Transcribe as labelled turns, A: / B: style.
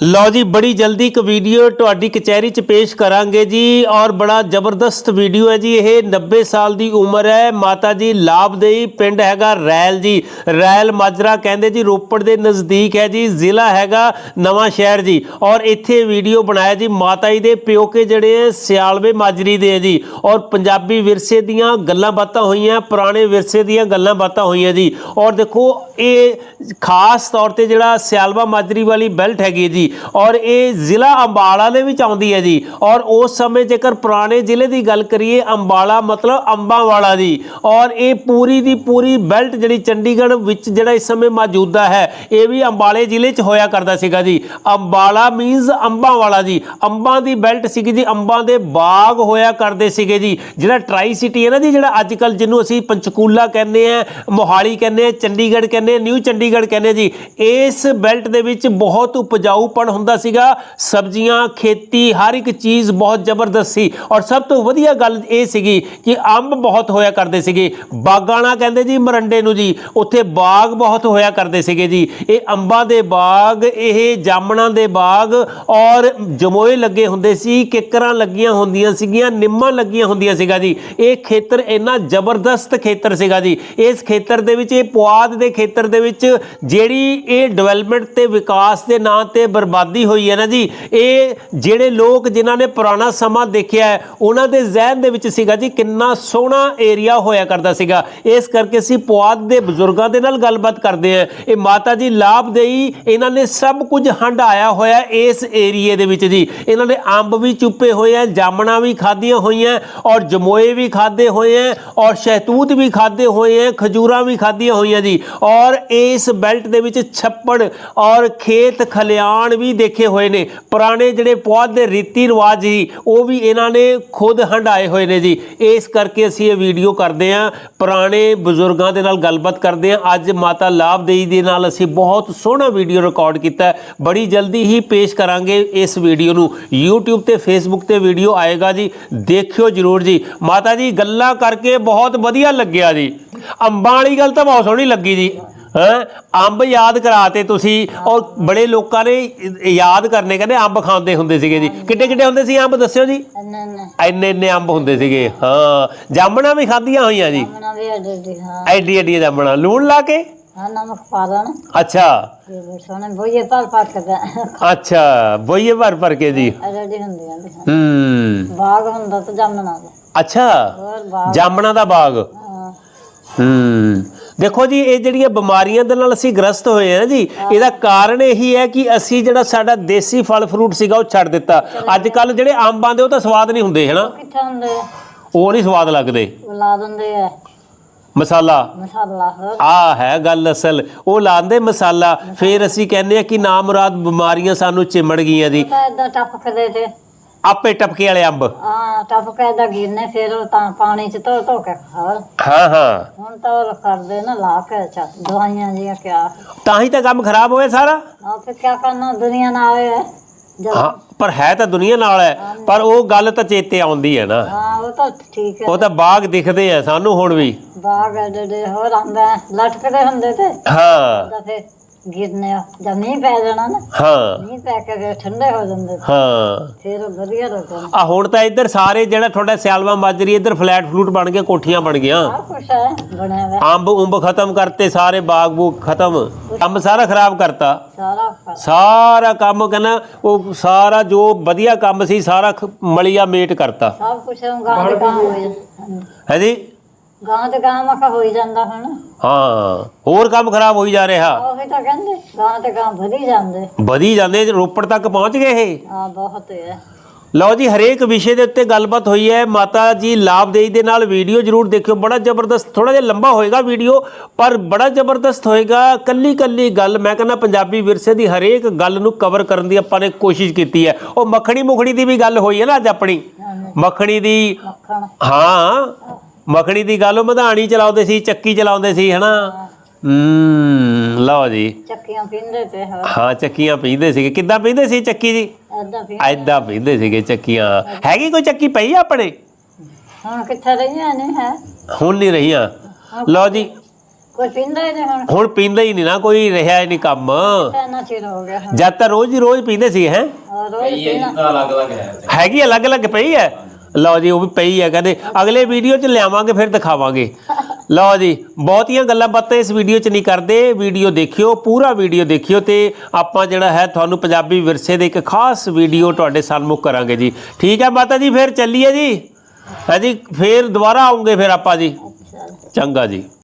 A: ਲਓ ਜੀ, ਬੜੀ ਜਲਦੀ ਇੱਕ ਵੀਡੀਓ ਤੁਹਾਡੀ ਕਚਹਿਰੀ 'ਚ ਪੇਸ਼ ਕਰਾਂਗੇ ਜੀ ਔਰ ਬੜਾ ਜ਼ਬਰਦਸਤ ਵੀਡੀਓ ਹੈ ਜੀ, ਇਹ 90 ਸਾਲ ਦੀ ਉਮਰ ਹੈ। ਮਾਤਾ ਜੀ ਲਾਭਦੇਈ ਪਿੰਡ ਹੈਗਾ ਰੈਲ ਜੀ। ਰੈਲ ਮਾਜਰਾ ਕਹਿੰਦੇ ਜੀ, ਰੋਪੜ ਦੇ ਨਜ਼ਦੀਕ ਹੈ ਜੀ, ਜ਼ਿਲ੍ਹਾ ਹੈਗਾ ਨਵਾਂ ਸ਼ਹਿਰ ਜੀ। ਔਰ ਇੱਥੇ ਵੀਡੀਓ ਬਣਾਇਆ ਜੀ, ਮਾਤਾ ਜੀ ਦੇ ਪਿਓਕੇ ਜਿਹੜੇ ਹੈ, ਸਿਆਲਵੇ ਮਾਜਰੀ ਦੇ ਹੈ ਜੀ। ਔਰ ਪੰਜਾਬੀ ਵਿਰਸੇ ਦੀਆਂ ਗੱਲਾਂ ਬਾਤਾਂ ਹੋਈਆਂ, ਪੁਰਾਣੇ ਵਿਰਸੇ ਦੀਆਂ ਗੱਲਾਂ ਬਾਤਾਂ ਹੋਈਆਂ ਜੀ। ਔਰ ਦੇਖੋ ਇਹ ਖਾਸ ਤੌਰ ਤੇ ਜਿਹੜਾ ਸਿਆਲਵਾ ਮਾਜਰੀ ਵਾਲੀ ਬੈਲਟ ਹੈਗੀ ਹੈ ਜੀ, ਔਰ ਇਹ ਜ਼ਿਲ੍ਹਾ ਅੰਬਾਲਾ ਦੇ ਵਿੱਚ ਆਉਂਦੀ ਹੈ ਜੀ। ਔਰ ਉਸ ਸਮੇਂ ਜੇਕਰ ਪੁਰਾਣੇ ਜ਼ਿਲ੍ਹੇ ਦੀ ਗੱਲ ਕਰੀਏ, ਅੰਬਾਲਾ ਮਤਲਬ ਅੰਬਾਂ ਵਾਲਾ ਜੀ। ਔਰ ਇਹ ਪੂਰੀ ਦੀ ਪੂਰੀ ਬੈਲਟ ਜਿਹੜੀ ਚੰਡੀਗੜ੍ਹ ਵਿੱਚ ਜਿਹੜਾ ਇਸ ਸਮੇਂ ਮੌਜੂਦਾ ਹੈ, ਇਹ ਵੀ ਅੰਬਾਲੇ ਜ਼ਿਲ੍ਹੇ 'ਚ ਹੋਇਆ ਕਰਦਾ ਸੀਗਾ ਜੀ। ਅੰਬਾਲਾ ਮੀਨਸ ਅੰਬਾਂ ਵਾਲਾ ਜੀ। ਅੰਬਾਂ ਦੀ ਬੈਲਟ ਸੀਗੀ ਜੀ, ਅੰਬਾਂ ਦੇ ਬਾਗ ਹੋਇਆ ਕਰਦੇ ਸੀਗੇ ਜੀ। ਜਿਹੜਾ ਟਰਾਈ ਸਿਟੀ ਹੈ ਨਾ ਜੀ, ਜਿਹੜਾ ਅੱਜ ਕੱਲ ਜਿਹਨੂੰ ਅਸੀਂ ਪੰਚਕੂਲਾ ਕਹਿੰਦੇ ਆ ਮੋਹਾਲੀ ਕਹਿੰਦੇ ਆ ਚੰਡੀਗੜ੍ਹ ਕਹਿੰਦੇ ਆ, ਨਿਊ ਚੰਡੀਗੜ੍ਹ ਕਹਿੰਦੇ ਜੀ, ਇਸ ਬੈਲਟ ਦੇ ਵਿੱਚ ਬਹੁਤ ਉਪਜਾਊਪਣ ਹੁੰਦਾ ਸੀਗਾ। ਸਬਜ਼ੀਆਂ, ਖੇਤੀ, ਹਰ ਇੱਕ ਚੀਜ਼ ਬਹੁਤ ਜ਼ਬਰਦਸਤ ਸੀ। ਔਰ ਸਭ ਤੋਂ ਵਧੀਆ ਗੱਲ ਇਹ ਸੀਗੀ ਕਿ ਅੰਬ ਬਹੁਤ ਹੋਇਆ ਕਰਦੇ ਸੀਗੇ। ਬਾਗਾਣਾ ਕਹਿੰਦੇ ਜੀ, ਮਰੰਡੇ ਨੂੰ ਜੀ, ਉੱਥੇ ਬਾਗ ਬਹੁਤ ਹੋਇਆ ਕਰਦੇ ਸੀਗੇ ਜੀ। ਇਹ ਅੰਬਾਂ ਦੇ ਬਾਗ, ਇਹ ਜਾਮਣਾਂ ਦੇ ਬਾਗ, ਔਰ ਜਮੋਏ ਲੱਗੇ ਹੁੰਦੇ ਸੀ, ਕਿੱਕਰਾਂ ਲੱਗੀਆਂ ਹੁੰਦੀਆਂ ਸੀਗੀਆਂ, ਨਿੰਮਾਂ ਲੱਗੀਆਂ ਹੁੰਦੀਆਂ ਸੀਗਾ ਜੀ। ਇਹ ਖੇਤਰ ਇੰਨਾ ਜ਼ਬਰਦਸਤ ਖੇਤਰ ਸੀਗਾ ਜੀ। ਇਸ ਖੇਤਰ ਦੇ ਵਿੱਚ ਇਹ ਪੁਆਦ ਦੇ ਖੇਤਰ ਦੇ ਵਿੱਚ ਜਿਹੜੀ ਇਹ ਡਿਵੈਲਪਮੈਂਟ ਤੇ ਵਿਕਾਸ ਦੇ ਨਾਂ ਤੇ ਬਰਬਾਦੀ ਹੋਈ ਹੈ ਨਾ ਜੀ, ਇਹ ਜਿਹੜੇ ਲੋਕ ਜਿਨ੍ਹਾਂ ਨੇ ਪੁਰਾਣਾ ਸਮਾਂ ਦੇਖਿਆ ਹੈ, ਉਹਨਾਂ ਦੇ ਜ਼ਿਹਨ ਦੇ ਵਿੱਚ ਸੀਗਾ ਜੀ, ਕਿੰਨਾ ਸੋਹਣਾ ਏਰੀਆ ਹੋਇਆ ਕਰਦਾ ਸੀਗਾ। ਇਸ ਕਰਕੇ ਅਸੀਂ ਪੁਆਧ ਦੇ ਬਜ਼ੁਰਗਾਂ ਦੇ ਨਾਲ ਗੱਲਬਾਤ ਕਰਦੇ ਹਾਂ। ਇਹ ਮਾਤਾ ਜੀ ਲਾਭਦੇਈ ਇਹਨਾਂ ਨੇ ਸਭ ਕੁਝ ਹੰਡਾਇਆ ਹੋਇਆ ਇਸ ਏਰੀਏ ਦੇ ਵਿੱਚ ਜੀ। ਇਹਨਾਂ ਨੇ ਅੰਬ ਵੀ ਚੁੱਪੇ ਹੋਏ ਆ ਜਾਮਣਾ ਵੀ ਖਾਧੀਆਂ ਹੋਈਆਂ, ਔਰ ਜਮੋਏ ਵੀ ਖਾਦੇ ਹੋਏ ਆ ਔਰ ਸ਼ਹਿਤੂਤ ਵੀ ਖਾਦੇ ਹੋਏ ਆ ਖਜੂਰਾਂ ਵੀ ਖਾਧੀਆਂ ਹੋਈਆਂ ਜੀ। ਔਰ ਇਸ ਬੈਲਟ ਦੇ ਵਿੱਚ ਛੱਪੜ ਔਰ ਖੇਤ ਖਲਿਆਣ ਵੀ ਦੇਖੇ ਹੋਏ ਨੇ। ਪੁਰਾਣੇ ਜਿਹੜੇ ਪੁਆਧ ਦੇ ਰੀਤੀ ਰਿਵਾਜ ਸੀ, ਉਹ ਵੀ ਇਹਨਾਂ ਨੇ ਖੁਦ ਹੰਡਾਏ ਹੋਏ ਨੇ ਜੀ। ਇਸ ਕਰਕੇ ਅਸੀਂ ਇਹ ਵੀਡੀਓ ਕਰਦੇ ਹਾਂ। ਪੁਰਾਣੇ ਬਜ਼ੁਰਗਾਂ ਦੇ ਨਾਲ ਗੱਲਬਾਤ ਕਰਦੇ ਹਾਂ। ਅੱਜ ਮਾਤਾ ਲਾਭਦੇਈ ਦੇ ਨਾਲ ਅਸੀਂ ਬਹੁਤ ਸੋਹਣਾ ਵੀਡੀਓ ਰਿਕਾਰਡ ਕੀਤਾ ਬੜੀ ਜਲਦੀ ਹੀ ਪੇਸ਼ ਕਰਾਂਗੇ ਇਸ ਵੀਡੀਓ ਨੂੰ। YouTube ਤੇ Facebook ਤੇ ਵੀਡੀਓ ਆਏਗਾ ਜੀ। ਦੇਖਿਓ ਜਰੂਰ ਜੀ। ਮਾਤਾ ਜੀ, ਗੱਲਾਂ ਕਰਕੇ ਬਹੁਤ ਵਧੀਆ ਲੱਗਿਆ ਜੀ। ਅੰਬਾਂ ਵਾਲੀ ਗੱਲ ਤਾਂ ਬਹੁਤ ਸੋਹਣੀ ਲੱਗੀ ਜੀ। ਹੈਂ? ਅੰਬ ਯਾਦ ਕਰਾਤੇ ਤੁਸੀਂ। ਔਰ ਬੜੇ ਲੋਕਾਂ ਨੇ ਯਾਦ ਕਰਨੇ ਕਹਿੰਦੇ ਅੰਬ ਖਾਂਦੇ ਹੁੰਦੇ ਸੀਗੇ ਜੀ। ਕਿੱਡੇ ਕਿੱਡੇ ਹੁੰਦੇ ਸੀ ਅੰਬ ਦੱਸਿਓ ਜੀ।
B: ਇੰਨੇ ਇੰਨੇ।
A: ਅੰਬ ਹੁੰਦੇ ਸੀਗੇ। ਹਾਂ। ਜਾਮਣਾ ਵੀ ਖਾਧੀਆਂ ਹੋਈਆਂ ਜੀ।
B: ਵੀ ਹਾਂ।
A: ਐਡੀ ਐਡੀ ਜਾਮਣਾ। ਲੂਣ ਲਾ ਕੇ?
B: ਹਾਂ ਨਮਕ ਪਾ ਦੇਣਾ।
A: ਅੱਛਾ।
B: ਬੋਈਏ ਕੇ
A: ਅੱਛਾ। ਬੋਈਏ ਭਰ ਭਰ ਕੇ ਜੀ।
B: ਹੁੰਦੀਆਂ
A: ਹੂੰ।
B: ਬਾਗ ਹੁੰਦਾ ਤਾਂ ਜਾਮਣਾ ਦਾ।
A: ਅੱਛਾ। ਜਾਮਣਾ ਦਾ ਬਾਗ।
B: ਹਾਂ,
A: ਹੂੰ। ਦੇਖੋ ਜੀ ਇਹ ਜਿਹੜੀਆਂ ਬਿਮਾਰੀਆਂ ਦੇ ਨਾਲ ਅਸੀਂ ਗ੍ਰਸਤ ਹੋਏ ਆ ਨਾ ਜੀ ਇਹਦਾ ਕਾਰਨ ਇਹੀ ਹੈ ਕਿ ਅਸੀਂ ਜਿਹੜਾ ਸਾਡਾ ਦੇਸੀ ਫਲ ਫਰੂਟ ਸੀਗਾ ਉਹ ਛੱਡ ਦਿੱਤਾ। ਅੱਜ ਕੱਲ ਜਿਹੜੇ ਅੰਬ ਆਂਦੇ ਉਹ ਤਾਂ ਸਵਾਦ ਨਹੀਂ ਹੁੰਦੇ ਹਨਾ?
B: ਕਿੱਥੇ ਹੁੰਦੇ? ਆ?
A: ਉਹ ਨਹੀਂ ਸਵਾਦ ਲੱਗਦੇ।
B: ਉਹ ਲਾ ਦਿੰਦੇ ਆ।
A: ਮਸਾਲਾ।
B: ਮਸਾਲਾ ਹੋਰ?
A: ਆ ਹੈ ਗੱਲ ਅਸਲ। ਉਹ ਲਾਉਂਦੇ ਮਸਾਲਾ ਫਿਰ ਅਸੀਂ ਕਹਿੰਦੇ ਆ ਕਿ ਨਾ ਮੁਰਾਦ ਬਿਮਾਰੀਆਂ ਸਾਨੂੰ ਚਿਮੜ ਗਈਆਂ ਜੀ।
B: ਤਾਂ ਟੱਪ ਕੇ ਦੇ ਤੇ।
A: ਆਪੇ ਟਪਕੇ ਵਾਲੇ ਅੰਬ।
B: ਹਾਂ ਟੱਪ ਕੇ ਏਦਾਂ ਗਿਰਨੇ ਫਿਰ ਉਹ ਤਾਂ ਪਾਣੀ ਚ ਧੋ ਧੋ ਕੇ ਖਾਓ
A: ਹਾਂ ਹਾਂ।
B: ਹੁਣ ਤਾਂ ਉਹ ਕਰਦੇ ਨਾ ਲਾ ਕੇ ਚਾ ਦਵਾਈਆਂ ਜੀਆਂ ਕਿਆ।
A: ਤਾਂ ਹੀ ਤਾਂ ਕੰਮ ਖਰਾਬ ਹੋਇਆ ਸਾਰਾ।
B: ਆ ਫਿਰ ਕਿਆ ਕਰਨਾ ਦੁਨੀਆ ਨਾਲ
A: ਹਾਂ ਪਰ ਹੈ ਤਾਂ ਦੁਨੀਆ ਨਾਲ ਹੈ। ਪਰ ਉਹ ਗੱਲ ਤਾਂ ਚੇਤੇ ਆਉਂਦੀ ਹੈ ਨਾ।
B: ਹਾਂ ਉਹ ਤਾਂ ਠੀਕ ਹੈ।
A: ਉਹ ਤਾਂ ਬਾਗ ਦਿਖਦੇ ਆ ਸਾਨੂੰ ਹੁਣ ਵੀ।
B: ਬਾਗ ਐਡੇ ਹੋਰ ਆਂਦਾ ਲਟਕਦੇ ਹੁੰਦੇ ਤੇ।
A: ਹਾਂ।
B: ਤਾਂ ਫਿਰ ਗਿਰਨੇ। ਜਦ ਮੀਂਹ ਪੈ ਜਾਣਾ ਨਾ
A: ਹਾਂ।
B: ਮੀਂਹ ਪੈ ਕੇ ਫਿਰ ਠੰਡੇ ਹੋ ਜਾਂਦੇ।
A: ਹਾਂ।
B: ਫਿਰ ਵਧੀਆ ਲੱਗਦਾ
A: ਆ ਹੁਣ ਤਾਂ ਇੱਧਰ ਸਾਰੇ ਜਿਹੜਾ ਤੁਹਾਡਾ ਸਿਆਲਵਾ ਮਾਜਰੀ ਇੱਧਰ ਫਲੈਟ ਫਲੂਟ ਬਣ ਗਏ ਕੋਠੀਆਂ ਬਣ ਗਈਆਂ।
B: ਸਭ ਕੁਛ ਹੈ ਬਣਿਆ ਹੋਇਆ।
A: ਅੰਬ ਉਂਬ ਖਤਮ ਕਰਤੇ ਸਾਰੇ ਬਾਗ ਬੂਗ ਖਤਮ। ਕੰਮ ਸਾਰਾ ਖਰਾਬ ਕਰਤਾ।
B: ਸਾਰਾ
A: ਕੰਮ ਕਹਿੰਦਾ ਉਹ ਸਾਰਾ ਜੋ ਵਧੀਆ ਕੰਮ ਸੀ ਸਾਰਾ ਖ- ਮਲੀਆ ਮੇਟ ਕਰਤਾ।
B: ਸਭ ਕੁਛ ਗਾਂ ਦੇ ਗਾਂ ਹੋ ਜਾਂਦਾ
A: ਹੈ ਜੀ?
B: ਗਾਂ ਦੇ ਗਾਂ ਮੱਕਾ ਹੋਈ ਜਾਂਦਾ ਹੁਣ।
A: ਹਾਂ ਹੋਰ ਕੰਮ ਖਰਾਬ ਹੋਈ ਜਾ ਰਿਹਾ।
B: ਉਹ ਤਾਂ ਕਹਿੰਦੇ ਗਾਂ ਤੇ ਗਾਂ ਵਧੀ ਜਾਂਦੇ।
A: ਵਧੀ ਜਾਂਦੇ ਰੋਪੜ ਤੱਕ ਪਹੁੰਚ ਗਏ ਇਹ?
B: ਆ ਬਹੁਤ ਹੈ।
A: ਲਓ ਜੀ ਹਰੇਕ ਵਿਸ਼ੇ ਦੇ ਉੱਤੇ ਗੱਲਬਾਤ ਹੋਈ ਹੈ। ਮਾਤਾ ਜੀ ਲਾਭਦੇਈ ਦੇ ਨਾਲ ਵੀਡੀਓ ਜਰੂਰ ਦੇਖਿਓ। ਬੜਾ ਜ਼ਬਰਦਸਤ ਥੋੜਾ ਜਿਹਾ ਲੰਬਾ ਹੋਏਗਾ ਵੀਡੀਓ ਪਰ ਬੜਾ ਜ਼ਬਰਦਸਤ ਹੋਏਗਾ। ਕੱਲੀ ਕੱਲੀ ਗੱਲ ਮੈਂ ਕਹਿੰਦਾ ਪੰਜਾਬੀ ਵਿਰਸੇ ਦੀ ਹਰੇਕ ਗੱਲ ਨੂੰ ਕਵਰ ਕਰਨ ਦੀ ਆਪਾਂ ਨੇ ਕੋਸ਼ਿਸ਼ ਕੀਤੀ ਹੈ। ਉਹ ਮੱਖਣੀ ਮੁਖੜੀ ਦੀ ਵੀ ਗੱਲ ਹੋਈ ਹੈ ਨਾ ਅੱਜ ਆਪਣੀ? ਮੱਖਣੀ ਦੀ ਹਾਂ। ਮੱਖਣੀ ਦੀ ਗੱਲ ਉਹ ਮਧਾਣੀ ਚਲਾਉਂਦੇ ਸੀ ਚੱਕੀ ਚਲਾਉਂਦੇ ਸੀ ਹਨਾ? ਹੂੰ ਲਓ ਜੀ।
B: ਚੱਕੀਆਂ ਪੀਂਦੇ ਤੇ ਹੋਰ
A: ਹਾਂ ਚੱਕੀਆਂ ਪੀਂਦੇ ਸੀਗੇ। ਕਿੱਦਾਂ ਪੀਂਦੇ ਸੀ ਚੱਕੀ ਜੀ?
B: ਪੀ
A: ਐਦਾਂ ਪੀਂਦੇ ਸੀਗੇ ਚੱਕੀਆਂ। ਹੈਗੀ ਕੋਈ ਚੱਕੀ ਪਈ ਆ ਆਪਣੇ?
B: ਹੁਣ ਕਿੱਥੇ ਰਹੀਆਂ ਨੇ ਹੈ?
A: ਹੁਣ ਨਹੀਂ ਰਹੀਆਂ। ਲਓ ਜੀ।
B: ਕੋਈ ਪੀਂਦਾ ਹੀ ਨਹੀਂ ਹੁਣ?
A: ਹੁਣ ਪੀਂਦਾ ਹੀ ਨਹੀਂ ਨਾ ਕੋਈ ਰਿਹਾ ਹੀ ਨਹੀਂ ਕੰਮ।
B: ਇੰਨਾ ਚਿਰ ਹੋ ਗਿਆ ਹੁਣ।
A: ਜਦ ਤਾਂ ਰੋਜ਼ ਹੀ ਰੋਜ਼ ਪੀਂਦੇ ਸੀ ਹੈ?
B: ਔਰ ਰੋਜ਼ ਪੀਣਾ।
A: ਹੈਗੀ ਅਲੱਗ-ਅਲੱਗ ਪਈ ਹੈ? ਲਓ ਜੀ ਉਹ ਵੀ ਪਈ ਹੈ ਕਹਿੰਦੇ ਅਗਲੇ ਵੀਡੀਓ 'ਚ ਲਿਆਵਾਂਗੇ ਫਿਰ ਦਿਖਾਵਾਂਗੇ। ਲਓ ਜੀ ਬਹੁਤੀਆਂ ਗੱਲਾਂ ਬਾਤਾਂ ਇਸ ਵੀਡੀਓ 'ਚ ਨਹੀਂ ਕਰਦੇ ਵੀਡੀਓ ਦੇਖਿਓ ਪੂਰਾ ਵੀਡੀਓ ਦੇਖਿਓ ਤੇ ਆਪਾਂ ਜਿਹੜਾ ਹੈ ਤੁਹਾਨੂੰ ਪੰਜਾਬੀ ਵਿਰਸੇ ਦੇ ਇੱਕ ਖਾਸ ਵੀਡੀਓ ਤੁਹਾਡੇ ਸਾਹਮਣੇ ਕਰਾਂਗੇ ਜੀ। ਠੀਕ ਹੈ ਮਾਤਾ ਜੀ ਫਿਰ ਚੱਲੀਏ ਜੀ? ਹੈ ਜੀ ਫਿਰ ਦੁਬਾਰਾ ਆਉਂਗੇ ਫਿਰ ਆਪਾਂ ਜੀ। ਚੰਗਾ ਜੀ।